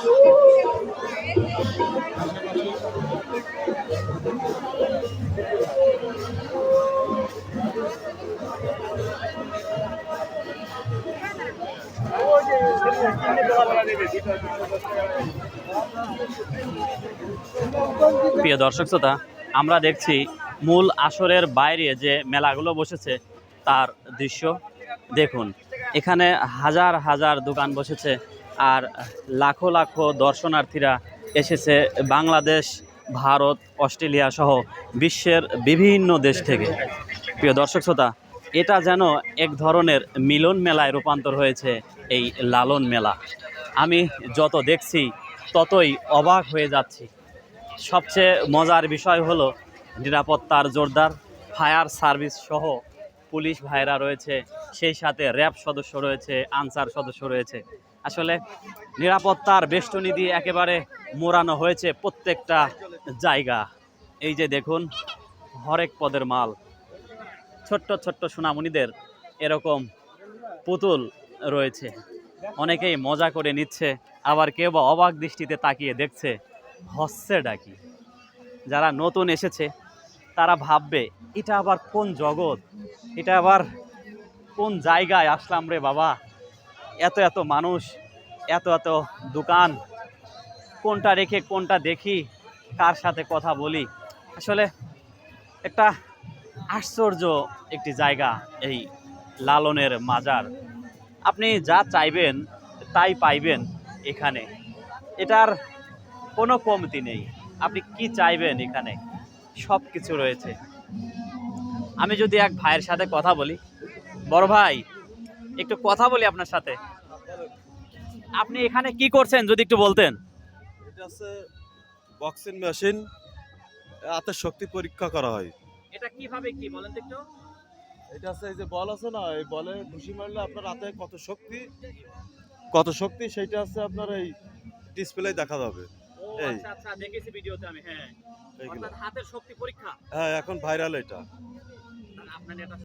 প্রিয় দর্শক শ্রোতা, আমরা দেখছি মূল আসরের বাইরে যে মেলাগুলো বসেছে তার দৃশ্য। দেখুন, এখানে হাজার হাজার দোকান বসেছে। আর লাখো লাখো দর্শনার্থীরা এসেছে বাংলাদেশ, ভারত, অস্ট্রেলিয়া সহ বিশ্বের বিভিন্ন দেশ থেকে। প্রিয় দর্শক শ্রোতা, এটা যেন এক ধরনের মিলন মেলায় রূপান্তর হয়েছে এই লালন মেলা। আমি যত দেখছি, ততই অবাক হয়ে যাচ্ছি। সবচেয়ে মজার বিষয় হলো নিরাপত্তার জোরদার, ফায়ার সার্ভিস সহ পুলিশ ভাইরা রয়েছে, সেই সাথে র্যাব সদস্য রয়েছে, আনসার সদস্য রয়েছে। আসলে নিরাপত্তার বেষ্টনী দিয়ে একেবারে মোড়ানো হয়েছে প্রত্যেকটা জায়গা। এই যে দেখুন, হরেক পদের মাল। ছোট্ট ছোট্ট সোনামণিদের এরকম পুতুল রয়েছে। অনেকেই মজা করে নিচ্ছে, আবার কেউ বা অবাক দৃষ্টিতে তাকিয়ে দেখছে হচ্ছে ডাকি। যারা নতুন এসেছে তারা ভাববে, এটা আবার কোন জগৎ? এটা আবার কোন জায়গায় আসলাম রে বাবা? এত এত মানুষ, এত এত দোকান, কোনটা রেখে, কোনটা দেখি, কার সাথে কথা বলি? আসলে একটা আশ্চর্য একটি জায়গা এই লালনের মাজার। আপনি যা চাইবেন, তাই পাইবেন এখানে। এটার কোনো কমতি নেই। আপনি কি চাইবেন এখানে? সব কিছু রয়েছে। আমি যদি এক ভাইয়ের সাথে কথা বলি বড় ভাই একটু কথা বলি আপনার সাথে। আপনি এখানে কি করছেন যদি একটু বলতেন? এটা হচ্ছে বক্সিং মেশিন হাতের শক্তি পরীক্ষা করা হয়। এটা কীভাবে কি বলেন তো একটু। এটা হচ্ছে এই যে বল আছে না এই বলে ঘুষি মারলে আপনার হাতে কত শক্তি কত শক্তি সেইটা হচ্ছে আপনার এই ডিসপ্লে দেখা যাবে। আচ্ছা আচ্ছা দেখেছি ভিডিওতে আমি হ্যাঁ। অর্থাৎ হাতের শক্তি পরীক্ষা। হ্যাঁ এখন ভাইরাল এটা। আপনার এটা